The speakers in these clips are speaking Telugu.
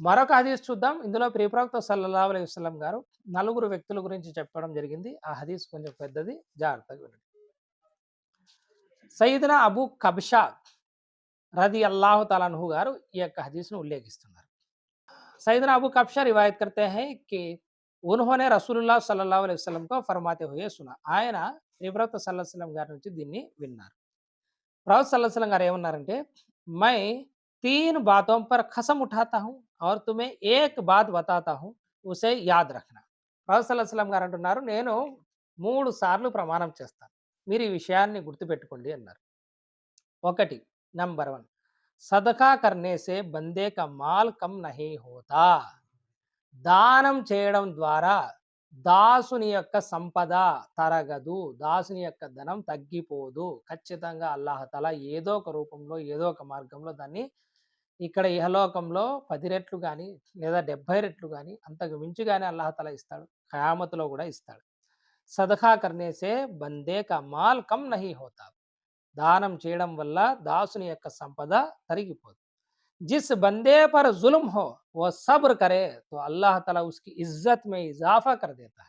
మరొక హదీస్ చూద్దాం ఇందులో ప్రియప్రవక్త సల్లల్లాహు అలైహి వసల్లం గారు నలుగురు వ్యక్తుల గురించి చెప్పడం జరిగింది ఆ హదీస్ కొంచెం పెద్దది జాగ్రత్తగా వినండి సయ్యదున అబూ కబ్షా రది అల్లాహు తలాన్హు గారు ఈ యొక్క హదీస్ను ఉల్లేఖిస్తున్నారు सैदना अबू कब्शा रिवायत करते हैं कि उन्होंने रसूलुल्लाह सल्लल्लाहु अलैहि वसल्लम को फरमाते हुए सुना ఆయన ప్రవక్త సల్లల్లాహు అలైహి వసల్లం గారి నుంచి దీన్ని విన్నారు ప్రవక్త సల్లల్లాహు అలైహి వసల్లం గారు ఏమన్నారంటే मैं तीन बातों पर कसम उठाता हूँ और तुम्हें एक बात बताता हूँ उसे याद रखना ప్రవక్త సల్లల్లాహు అలైహి వసల్లం గారు అంటున్నారు నేను మూడు సార్లు ప్రమాణం చేస్తాను మీరు ఈ విషయాన్ని గుర్తుపెట్టుకోండి అన్నారు ఒకటి నంబర్ వన్ సదకా కర్నే సే బందే కా మాల్ కమ్ నహీ హోతా దానం చేయడం ద్వారా దాసుని యొక్క సంపద తరగదు దాసుని యొక్క ధనం తగ్గిపోదు ఖచ్చితంగా అల్లాహతల ఏదో ఒక రూపంలో ఏదో ఒక మార్గంలో దాన్ని ఇక్కడ ఇహలోకంలో పది రెట్లు కానీ లేదా డెబ్బై రెట్లు కానీ అంతకు మించి కానీ అల్లహతల ఇస్తాడు. ఖయామత్లో కూడా ఇస్తాడు. సదఖా కర్నేసే బందే కమాల్ కమ్ నహి హోతా. దానం చేయడం వల్ల దాసుని యొక్క సంపద తరిగిపోదు. జిస్ బందే పర్ జులుం హో ఓ సబ్ర్ కరే తో అల్లాహ తల ఉస్కి ఇజ్జత్ మే ఇజాఫా కర్ దేతా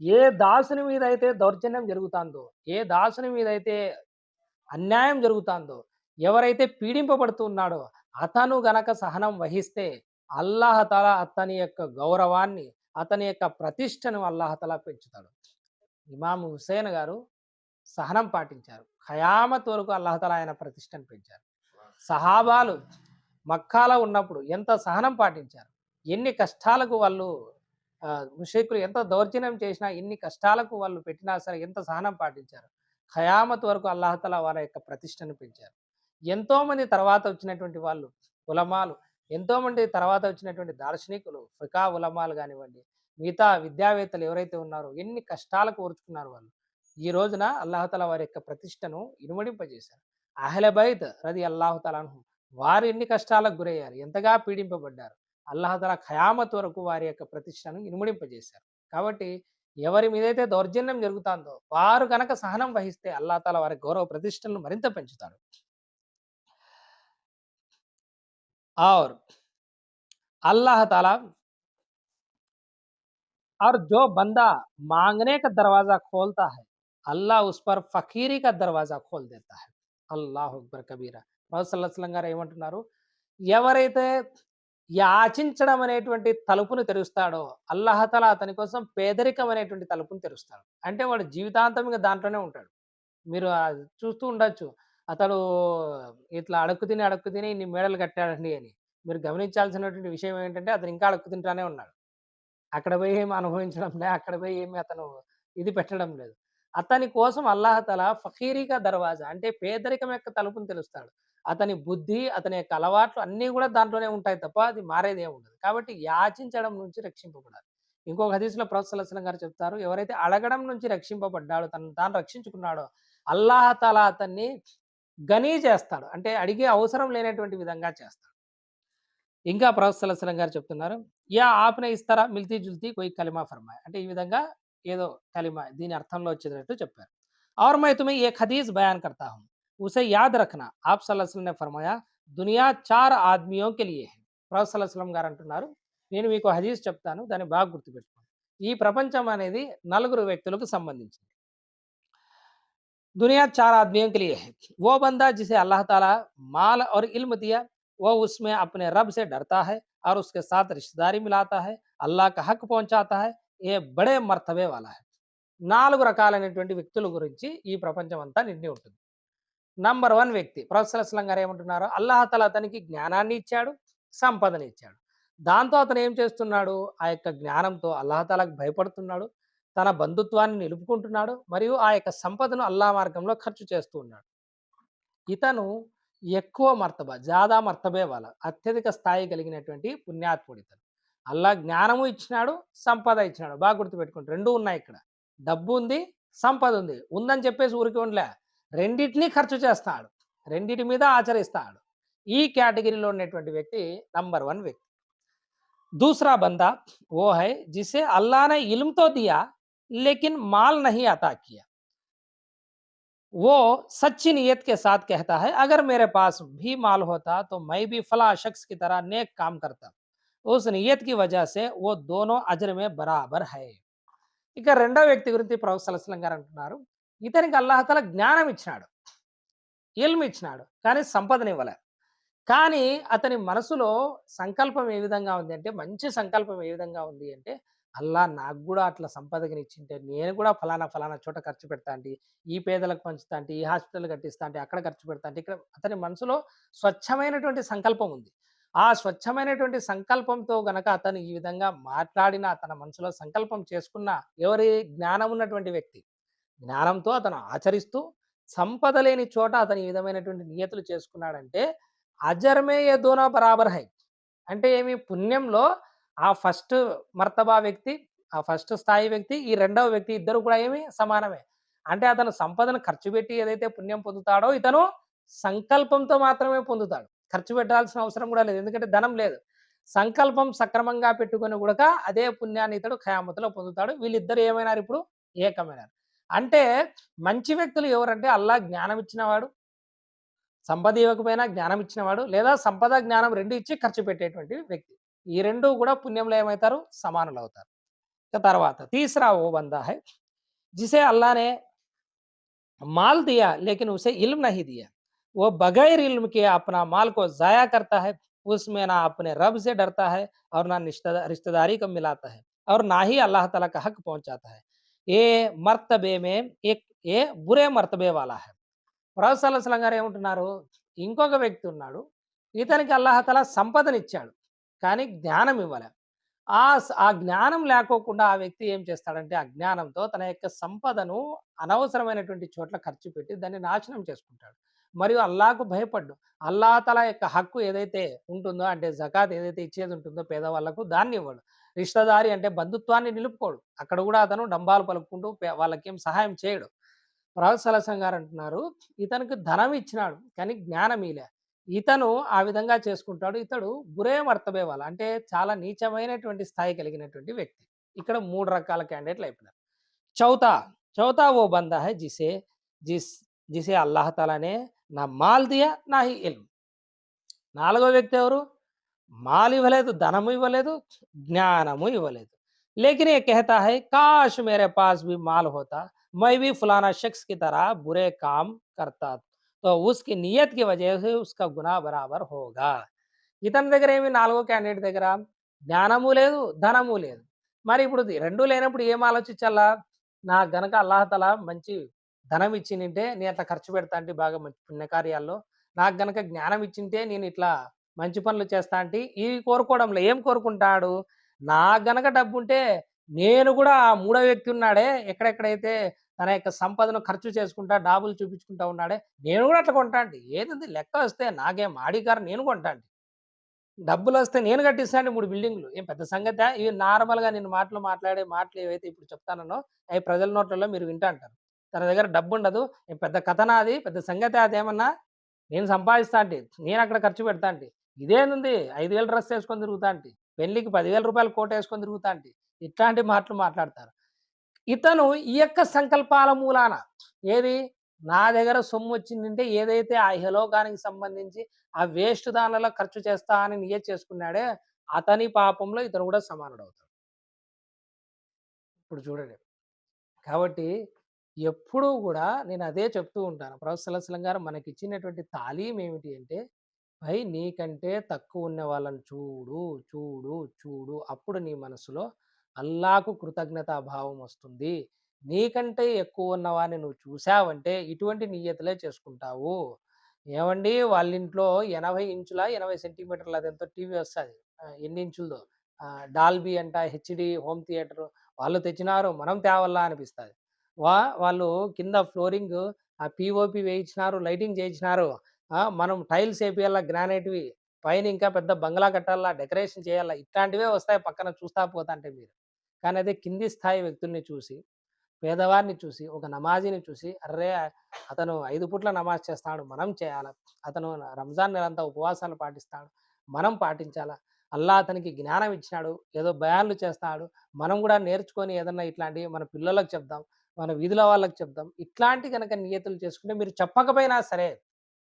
ఏ దాసుని మీద అయితే దౌర్జన్యం జరుగుతుందో ఏ దాసుని మీద అయితే అన్యాయం జరుగుతుందో ఎవరైతే పీడింపబడుతున్నాడో అతను గనక సహనం వహిస్తే అల్లాహతల అతని యొక్క గౌరవాన్ని అతని యొక్క ప్రతిష్టను అల్లాహతల పెంచుతాడు. ఇమాము హుసేన్ గారు సహనం పాటించారు. ఖయామత్ వరకు అల్లాహతల ఆయన ప్రతిష్టను పెంచారు. సహాబాలు మక్కాలో ఉన్నప్పుడు ఎంత సహనం పాటించారు? ఎన్ని కష్టాలకు వాళ్ళు ముషేకులు ఎంత దౌర్జన్యం చేసినా ఎన్ని కష్టాలకు వాళ్ళు పెట్టినా సరే ఎంత సహనం పాటించారు? ఖయామత్ వరకు అల్లాహతల వారి యొక్క ప్రతిష్టను పెంచారు. ఎంతో మంది తర్వాత వచ్చినటువంటి వాళ్ళు ఉలమాలు ఎంతో మంది తర్వాత వచ్చినటువంటి దార్శనికులు ఫికా ఉలమాలు కానివ్వండి మిగతా విద్యావేత్తలు ఎవరైతే ఉన్నారో ఎన్ని కష్టాలకు ఓర్చుకున్నారు వాళ్ళు. ఈ రోజున అల్లాహతల వారి యొక్క ప్రతిష్టను ఇనుమడింపజేశారు. అహ్లబైత్ రది అల్లాహతలను వారు ఎన్ని కష్టాలకు గురయ్యారు ఎంతగా పీడింపబడ్డారు. అల్లాహతల ఖయామత్ వరకు వారి యొక్క ప్రతిష్టను ఇనుమడింపజేశారు. కాబట్టి ఎవరి మీదైతే దౌర్జన్యం జరుగుతుందో వారు కనుక సహనం వహిస్తే అల్లాహతాల వారి గౌరవ ప్రతిష్టలను మరింత పెంచుతాడు और अल्लाह ताला और जो बंदा मांगने का दरवाजा खोलता है अल्लाह उस पर फकीरी का दरवाजा खोल देता है అల్లాహ్ అక్బర్ కబీరా ప్రొఫెసర్ గారు ఏమంటున్నారు ఎవరైతే యాచించడం అనేటువంటి తలుపును తెరుస్తాడో అల్లాహతల అతని కోసం పేదరికం అనేటువంటి తలుపును తెరుస్తాడు అంటే వాడు జీవితాంతం ఇంకా దాంట్లోనే ఉంటాడు మీరు ఆ చూస్తూ ఉండొచ్చు అతడు ఇట్లా అడుక్కు తిని అడుక్కు తిని ఇన్ని మేడలు కట్టాడండి అని. మీరు గమనించాల్సినటువంటి విషయం ఏంటంటే అతను ఇంకా అడుక్కు తింటానే ఉన్నాడు. అక్కడ పోయి ఏమి అనుభవించడం లేదు అక్కడ పోయి ఏమి అతను ఇది పెట్టడం లేదు. అతని కోసం అల్లాహతల ఫకీరీగా దర్వాజా అంటే పేదరికం యొక్క తలుపుని తెలుస్తాడు. అతని బుద్ధి అతని యొక్క అలవాట్లు అన్నీ కూడా దాంట్లోనే ఉంటాయి తప్ప అది మారేది ఉండదు. కాబట్టి యాచించడం నుంచి రక్షింపబడాలి. ఇంకొక హదీసులో ప్రొఫెసర్ గారు చెప్తారు ఎవరైతే అడగడం నుంచి రక్షింపబడ్డాడో తను తాను రక్షించుకున్నాడో అల్లాహతల అతన్ని గనీ చేస్తాడు. అంటే అడిగే అవసరం లేనటువంటి విధంగా చేస్తాడు. ఇంకా ప్రొఫెసర్ గారు చెప్తున్నారు యా ఆపిన ఇస్తారా మిల్తీ జుల్తీ కొయి కలిమా ఫర్మాయ్. అంటే ఈ విధంగా ఏదో కలిమా దీని అర్థంలో వచ్చేటట్టు చెప్పారు. ఆర్ మై ఏ ఖదీజ్ బయాన్ కర్తా హూ. ఉసే యాద్ రఖనా ఆప్ సల్లాహం నే ఫర్మాయా దునియా చార్ ఆద్మియో కె లియే హై. గారు అంటున్నారు నేను మీకు హదీజ్ చెప్తాను దాన్ని బాగా గుర్తుపెట్టుకోండి. ఈ ప్రపంచం అనేది నలుగురు వ్యక్తులకు సంబంధించింది. दुनिया चार आदमियों के लिए है वो बंदा जिसे अल्लाह ताला माल और इल्म दिया वो उसमें अपने रब से डरता है और उसके साथ रिश्तेदारी मिलाता है अल्लाह का हक पहुंचाता है ये बड़े మర్తబే వాలా है నాలుగు రకాలైనటువంటి వ్యక్తుల గురించి ఈ ప్రపంచం అంతా నిండి ఉంటుంది నంబర్ వన్ వ్యక్తి ప్రొఫెసర్ అస్లం గారు ఏమంటున్నారు అల్లాహతల అతనికి జ్ఞానాన్ని ఇచ్చాడు సంపదని ఇచ్చాడు దాంతో అతను ఏం చేస్తున్నాడు ఆ యొక్క జ్ఞానంతో అల్లాహతాలకు భయపడుతున్నాడు తన బంధుత్వాన్ని నిలుపుకుంటున్నాడు మరియు ఆ యొక్క సంపదను అల్లా మార్గంలో ఖర్చు చేస్తూ ఉన్నాడు. ఇతను ఎక్కువ మర్తబ జాదా మర్తబే వాళ్ళ అత్యధిక స్థాయి కలిగినటువంటి పుణ్యాత్ముడు ఇతను. అల్లా జ్ఞానము ఇచ్చినాడు సంపద ఇచ్చినాడు. బాగా గుర్తుపెట్టుకోండి రెండు ఉన్నాయి ఇక్కడ. డబ్బు ఉంది సంపద ఉంది. ఉందని చెప్పేసి ఊరికి ఉండలే. రెండింటినీ ఖర్చు చేస్తాడు. రెండింటి మీద ఆచరిస్తాడు. ఈ కేటగిరీలో ఉన్నటువంటి వ్యక్తి నంబర్ వన్ వ్యక్తి. దూసరా బందా ఓ హై జిసే అల్లానే ఇలుంతో దియా लेकिन माल नहीं अता किया वो सच्ची नीयत के साथ कहता है अगर मेरे पास भी माल होता तो मैं भी फला शख्स की तरह नेक काम करता उस नियत की वजह से वो दोनों अजर में बराबर है ఇక రెండో వ్యక్తి గురించి ప్రవక్త సలస్లం గారు అంటున్నారు ఇతనికి అల్లాహతల జ్ఞానం ఇచ్చినాడు ఇల్మ్ ఇచ్చినాడు కానీ సంపదన ఇవ్వలే కానీ అతని మనసులో సంకల్పం ఏ విధంగా ఉంది అంటే మంచి సంకల్పం ఏ విధంగా ఉంది అంటే అల్లా నాకు కూడా అట్లా సంపదకిని ఇచ్చింటే నేను కూడా ఫలానా ఫలానా చోట ఖర్చు పెడతా అంటే ఈ పేదలకు పంచుతా అంటే ఈ హాస్పిటల్ కట్టిస్తా అంటే అక్కడ ఖర్చు పెడతా అంటే ఇక్కడ అతని మనసులో స్వచ్ఛమైనటువంటి సంకల్పం ఉంది. ఆ స్వచ్ఛమైనటువంటి సంకల్పంతో గనక అతను ఈ విధంగా మాట్లాడిన తన మనసులో సంకల్పం చేసుకున్న ఎవరి జ్ఞానం ఉన్నటువంటి వ్యక్తి జ్ఞానంతో అతను ఆచరిస్తూ సంపద లేని చోట అతను ఈ విధమైనటువంటి నియతులు చేసుకున్నాడంటే అజర్మే ఏ దోనా బరాబర్ హై అంటే ఏమి? పుణ్యంలో ఆ ఫస్ట్ మర్తబా వ్యక్తి ఆ ఫస్ట్ స్థాయి వ్యక్తి ఈ రెండవ వ్యక్తి ఇద్దరు కూడా ఏమి సమానమే. అంటే అతను సంపదను ఖర్చు పెట్టి ఏదైతే పుణ్యం పొందుతాడో ఇతను సంకల్పంతో మాత్రమే పొందుతాడు. ఖర్చు పెట్టాల్సిన అవసరం కూడా లేదు. ఎందుకంటే ధనం లేదు. సంకల్పం సక్రమంగా పెట్టుకుని కూడా అదే పుణ్యాన్ని ఇతడు ఖయామతులో పొందుతాడు. వీళ్ళిద్దరు ఏమైనారు ఇప్పుడు? ఏకమైనారు. అంటే మంచి వ్యక్తులు ఎవరంటే అల్లా జ్ఞానం ఇచ్చినవాడు సంపద ఇవ్వకపోయినా జ్ఞానం ఇచ్చినవాడు లేదా సంపద జ్ఞానం రెండు ఇచ్చి ఖర్చు పెట్టేటువంటి వ్యక్తి. ఈ రెండు కూడా పుణ్యంలో ఏమవుతారు సమానులు అవుతారు ఇక తర్వాత తీసరా ఓ బందా है जिसे अल्लाह ने माल दिया लेकिन उसे इल्म नहीं दिया वो बगैर इल्म के अपना माल को जाया करता है उसमें ना अपने रब से डरता है और ना रिश्तेदा- रिश्तेदारी को मिलाता है और ना ही अल्लाह ताला का हक पहुंचाता है ये मर्तबे में एक ये बुरे మర్తబే వాలా है ప్రవక్త సల్లల్లాహు గారు ఏమంటున్నారు ఇంకొక వ్యక్తి ఉన్నాడు ఇతనికి అల్లాహతల సంపదనిచ్చాడు కానీ జ్ఞానం ఇవ్వలే. ఆ ఆ జ్ఞానం లేకోకుండా ఆ వ్యక్తి ఏం చేస్తాడంటే ఆ జ్ఞానంతో తన యొక్క సంపదను అనవసరమైనటువంటి చోట్ల ఖర్చు పెట్టి దాన్ని నాశనం చేసుకుంటాడు. మరియు అల్లాకు భయపడ్డు. అల్లా తల యొక్క హక్కు ఏదైతే ఉంటుందో అంటే జకాత్ ఏదైతే ఇచ్చేది ఉంటుందో పేదవాళ్ళకు దాన్ని ఇవ్వడు. రిష్టదారి అంటే బంధుత్వాన్ని నిలుపుకోడు. అక్కడ కూడా అతను డంబాలు పలుకుంటూ వాళ్ళకేం సహాయం చేయడు. ప్రవత్సలసం గారు అంటున్నారు ఇతనికి ధనం ఇచ్చినాడు కానీ జ్ఞానం ఇలే ఇతను ఆ విధంగా చేసుకుంటాడు. ఇతడు గురే వాళ్ళ. అంటే చాలా నీచమైనటువంటి స్థాయి కలిగినటువంటి వ్యక్తి. ఇక్కడ మూడు రకాల క్యాండిడేట్లు అయిపోయినారు. చౌతా. చౌతా ఓ బందా హై జిసే జిస్ జిసే అల్లాహతాలానే నా మాల్ దియా నా హి ఇల్మ్. నాలుగో వ్యక్తి ఎవరు? మాల్ ఇవ్వలేదు ధనము ఇవ్వలేదు జ్ఞానము ఇవ్వలేదు. లేకిన ఏ కహతా హై కాష్ మేరే పాస్ బి మాల్ హోతా. మై బి ఫులానా షఖ్స్కి తర బురే కామ్ కర్తా तो उसकी नियत की वजह से उसका गुना बराबर होगा ఇతని దగ్గర ఏమి నాలుగో క్యాండిడేట్ దగ్గర జ్ఞానము లేదు ధనము లేదు మరి ఇప్పుడు ఇది రెండు లేనప్పుడు ఏం ఆలోచించాలా నా గనక అల్లాహతల మంచి ధనం ఇచ్చిందంటే నేను అట్లా ఖర్చు పెడతా అంటే బాగా మంచి పుణ్యకార్యాల్లో నాకు గనక జ్ఞానం ఇచ్చింటే నేను ఇట్లా మంచి పనులు చేస్తా అంటే ఇవి కోరుకోవడంలో ఏం కోరుకుంటాడు నా గనక డబ్బు ఉంటే నేను కూడా ఆ మూడో వ్యక్తి ఉన్నాడే ఎక్కడెక్కడైతే తన యొక్క సంపదను ఖర్చు చేసుకుంటా డాబులు చూపించుకుంటా ఉన్నాడే. నేను కూడా అట్లా కొంటాండి అంటే లెక్క వస్తే నాకేం ఆడికారు నేను కొంటాండి డబ్బులు వస్తే నేను కట్టిస్తాను మూడు బిల్డింగ్లు. ఏం పెద్ద సంగతి? ఇవి నార్మల్గా నేను మాటలు మాట్లాడే మాటలు ఏవైతే ఇప్పుడు చెప్తానో అవి ప్రజల నోట్లలో మీరు వింటా అంటారు. తన దగ్గర డబ్బు ఉండదు ఏం పెద్ద కథనా అది పెద్ద సంగతి అదేమన్నా నేను సంపాదిస్తా అంటే నేను అక్కడ ఖర్చు పెడతా అంటే ఇదేంది ఐదు వేలు డ్రెస్ వేసుకొని తిరుగుతా అంటే పెళ్ళికి పదివేల రూపాయలు కోట వేసుకొని తిరుగుతా అంటే ఇట్లాంటి మాటలు మాట్లాడతారు. ఇతను ఈ యొక్క సంకల్పాల మూలాన ఏది? నా దగ్గర సొమ్ము వచ్చిందంటే ఏదైతే ఆ హెలోగానికి సంబంధించి ఆ వేస్ట్ దానిలో ఖర్చు చేస్తా అని నియ చేసుకున్నాడే అతని పాపంలో ఇతను కూడా సమానుడు అవుతాడు ఇప్పుడు చూడండి. కాబట్టి ఎప్పుడూ కూడా నేను అదే చెప్తూ ఉంటాను. ప్రొఫెసర్ గారు మనకి ఇచ్చినటువంటి తాలీం ఏమిటి అంటే పై నీకంటే తక్కువ ఉన్న వాళ్ళని చూడు చూడు చూడు అప్పుడు నీ మనసులో అల్లాకు కృతజ్ఞతా భావం వస్తుంది నీకంటే ఎక్కువ ఉన్నవాని నువ్వు చూసావంటే ఇటువంటి నియతలే చేసుకుంటావు. ఏమండి? వాళ్ళ ఇంట్లో ఎనభై ఇంచుల ఎనభై సెంటీమీటర్ల అదెంతో టీవీ వస్తుంది. ఎన్ని ఇంచులదో. డాల్బీ అంట హెచ్డి హోమ్ థియేటర్ వాళ్ళు తెచ్చినారు మనం తేవల్లా అనిపిస్తుంది. వా వాళ్ళు కింద ఫ్లోరింగ్ ఆ పిఓపి వేయించినారు లైటింగ్ చేయించినారు. మనం టైల్స్ వేపియాల గ్రానైట్వి? పైన ఇంకా పెద్ద బంగ్లా కట్టాలా డెకరేషన్ చేయాలా ఇట్లాంటివే వస్తాయి పక్కన చూస్తా పోతా అంటే మీరు. కానీ అదే కింది స్థాయి వ్యక్తుల్ని చూసి పేదవారిని చూసి ఒక నమాజీని చూసి అర్రే అతను ఐదు పూట్ల నమాజ్ చేస్తాడు మనం చేయాలా? అతను రంజాన్ నెలంతా ఉపవాసాలు పాటిస్తాడు మనం పాటించాలా? అల్లా అతనికి జ్ఞానం ఇచ్చినాడు ఏదో బయాన్లు చేస్తాడు మనం కూడా నేర్చుకొని ఏదన్నా ఇట్లాంటి మన పిల్లలకు చెప్దాం మన వీధుల వాళ్ళకి చెప్దాం ఇట్లాంటి కనుక నియతులు చేసుకుంటే మీరు చెప్పకపోయినా సరే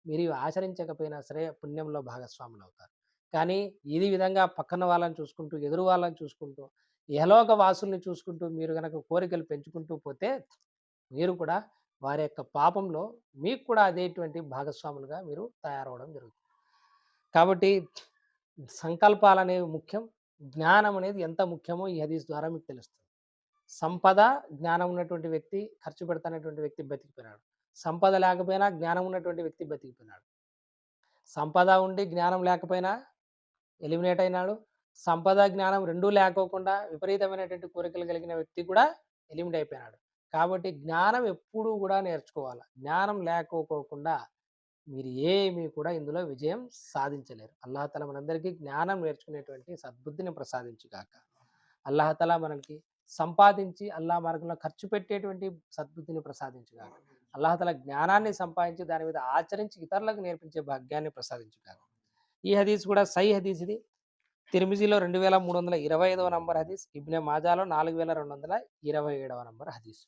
మీరు ఇవి ఆచరించకపోయినా సరే పుణ్యంలో భాగస్వాములు అవుతారు కానీ ఇది విధంగా పక్కన వాళ్ళని చూసుకుంటూ ఎదురు వాళ్ళని చూసుకుంటూ ఇహలోక వాసుల్ని చూసుకుంటూ మీరు కనుక కోరికలు పెంచుకుంటూ పోతే మీరు కూడా వారి యొక్క పాపంలో మీకు కూడా అదేటువంటి భాగస్వాములుగా మీరు తయారవడం జరుగుతుంది. కాబట్టి సంకల్పాలు అనేవి ముఖ్యం జ్ఞానం అనేది ఎంత ముఖ్యమో ఈ హదీస్ ద్వారా మీకు తెలుస్తుంది. సంపద జ్ఞానం ఉన్నటువంటి వ్యక్తి ఖర్చు పెడతానటువంటి వ్యక్తి బతికిపోయినాడు. సంపద లేకపోయినా జ్ఞానం ఉన్నటువంటి వ్యక్తి బతికిపోయినాడు. సంపద ఉండి జ్ఞానం లేకపోయినా ఎలిమినేట్ అయినాడు. సంపద జ్ఞానం రెండూ లేకోకుండా విపరీతమైనటువంటి కోరికలు కలిగిన వ్యక్తి కూడా ఎలిమినేట్ అయిపోయినాడు. కాబట్టి జ్ఞానం ఎప్పుడూ కూడా నేర్చుకోవాలి. జ్ఞానం లేకపోకుండా మీరు ఏమీ కూడా ఇందులో విజయం సాధించలేరు. అల్లాహతల మనందరికీ జ్ఞానం నేర్చుకునేటువంటి సద్బుద్ధిని ప్రసాదించుగాక. అల్లాహతల మనకి సంపాదించి అల్లా మార్గంలో ఖర్చు పెట్టేటువంటి సద్బుద్ధిని ప్రసాదించుగాక. అల్లాహతల జ్ఞానాన్ని సంపాదించి దాని మీద ఆచరించి ఇతరులకు నేర్పించే భాగ్యాన్ని ప్రసాదించుగాక. ఈ హదీస్ కూడా సై హదీస్ ఇది. తిరుమిజిలో రెండు వేల మూడు వందల ఇరవై ఐదవ నంబర్ హదీస్ ఇబ్నె మాజాలో నాలుగు వేల రెండు వందల ఇరవై ఏడవ నంబర్ హదీస్.